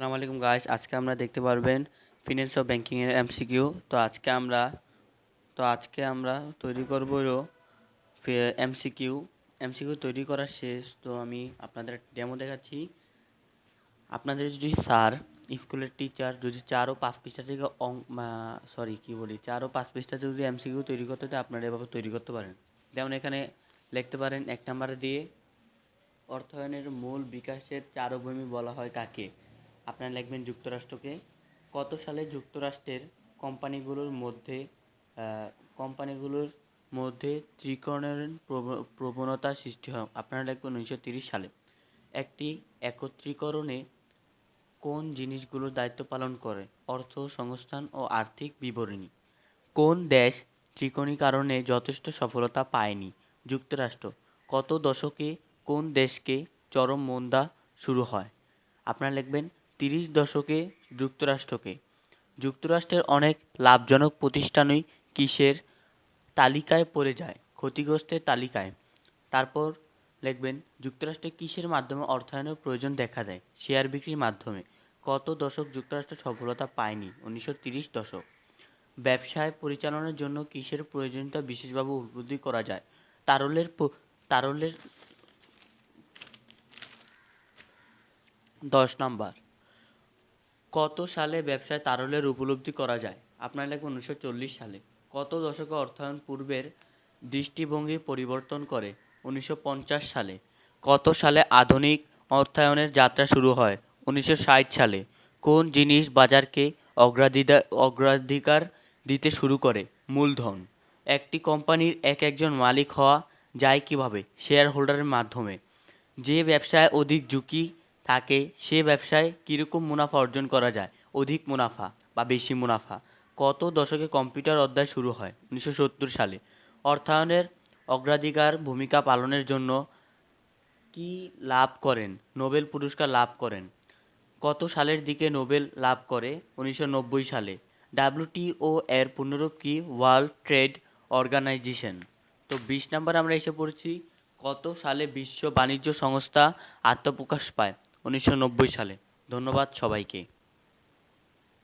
সালাম আলাইকুম গাইস আজকে আমরা দেখতে পারবেন ফিনান্স ও ব্যাংকিংয়ের এমসিকিউ তো আজকে আমরা, তো আজকে আমরা তৈরি করব এমসিকিউ এমসিকিউ তৈরি করা শেষ, তো আমি আপনাদের ডেমো দেখাচ্ছি। আপনাদের যদি স্যার স্কুলের টিচার যদি চার ও পাঁচ পৃষ্ঠা থেকে অং সরি কী বলি? চার ও পাঁচ পৃষ্ঠা যদি এমসিকিউ তৈরি করতে হয় আপনারা এভাবে তৈরি করতে পারেন। যেমন এখানে লিখতে পারেন, এক নাম্বারে দিয়ে অর্থায়নের মূল বিকাশের চারভূমি বলা হয় কাকে? আপনারা লিখবেন যুক্তরাষ্ট্রকে। কত সালে যুক্তরাষ্ট্রের কোম্পানিগুলোর মধ্যে কোম্পানিগুলোর মধ্যে ত্রিকোণের প্রবণতা সৃষ্টি হয়? আপনারা লিখবেন উনিশশো সালে। একটি একত্রীকরণে কোন জিনিসগুলোর দায়িত্ব পালন করে? অর্থ, সংস্থান ও আর্থিক বিবরণী। কোন দেশ ত্রিকোণীকরণে যথেষ্ট সফলতা পায়নি? যুক্তরাষ্ট্র। কত দশকে কোন দেশকে চরম মন্দা শুরু হয়? আপনারা লিখবেন তিরিশ দশকে যুক্তরাষ্ট্রকে। যুক্তরাষ্ট্রের অনেক লাভজনক প্রতিষ্ঠানই কিসের তালিকায় পড়ে যায়, ক্ষতিগ্রস্তের তালিকায়। তারপর লিখবেন, যুক্তরাষ্ট্রে কিসের মাধ্যমে অর্থায়নের প্রয়োজন দেখা দেয়? শেয়ার বিক্রির মাধ্যমে। কত দশক যুক্তরাষ্ট্র সফলতা পায়নি? উনিশশো দশক। ব্যবসায় পরিচালনার জন্য কিসের প্রয়োজনীয়তা বিশেষভাবে উপলব্ধি করা যায়? তারলের তারলের দশ নাম্বার। কত সালে ব্যবসায় তারলের উপলব্ধি করা যায়? আপনার লিখবেন উনিশশো সালে। কত দশকে অর্থায়ন পূর্বের দৃষ্টিভঙ্গি পরিবর্তন করে? উনিশশো পঞ্চাশ সালে। কত সালে আধুনিক অর্থায়নের যাত্রা শুরু হয়? উনিশশো ষাট সালে। কোন জিনিস বাজারকে অগ্রাধিকার অগ্রাধিকার দিতে শুরু করে? মূলধন। একটি কোম্পানির এক একজন মালিক হওয়া যায় কীভাবে? শেয়ার হোল্ডারের মাধ্যমে। যে ব্যবসায় অধিক ঝুঁকি থাকে সে ব্যবসায় কীরকম মুনাফা অর্জন করা যায়? অধিক মুনাফা বা বেশি মুনাফা? কত দশকে কম্পিউটার অধ্যায় শুরু হয়? উনিশশো সত্তর সালে। অর্থায়নের অগ্রাধিকার ভূমিকা পালনের জন্য কি লাভ করেন? নোবেল পুরস্কার লাভ করেন। কত সালের দিকে নোবেল লাভ করে? উনিশশো নব্বই সালে। ডাব্লিউটিও এর পুনরূপ কি ওয়ার্ল্ড ট্রেড অর্গানাইজেশন। তো বিশ নাম্বার আমরা এসে পড়ছি, কত সালে বিশ্ব বাণিজ্য সংস্থা আত্মপ্রকাশ পায়? উনিশশো নব্বই সালে। ধন্যবাদ সবাইকে।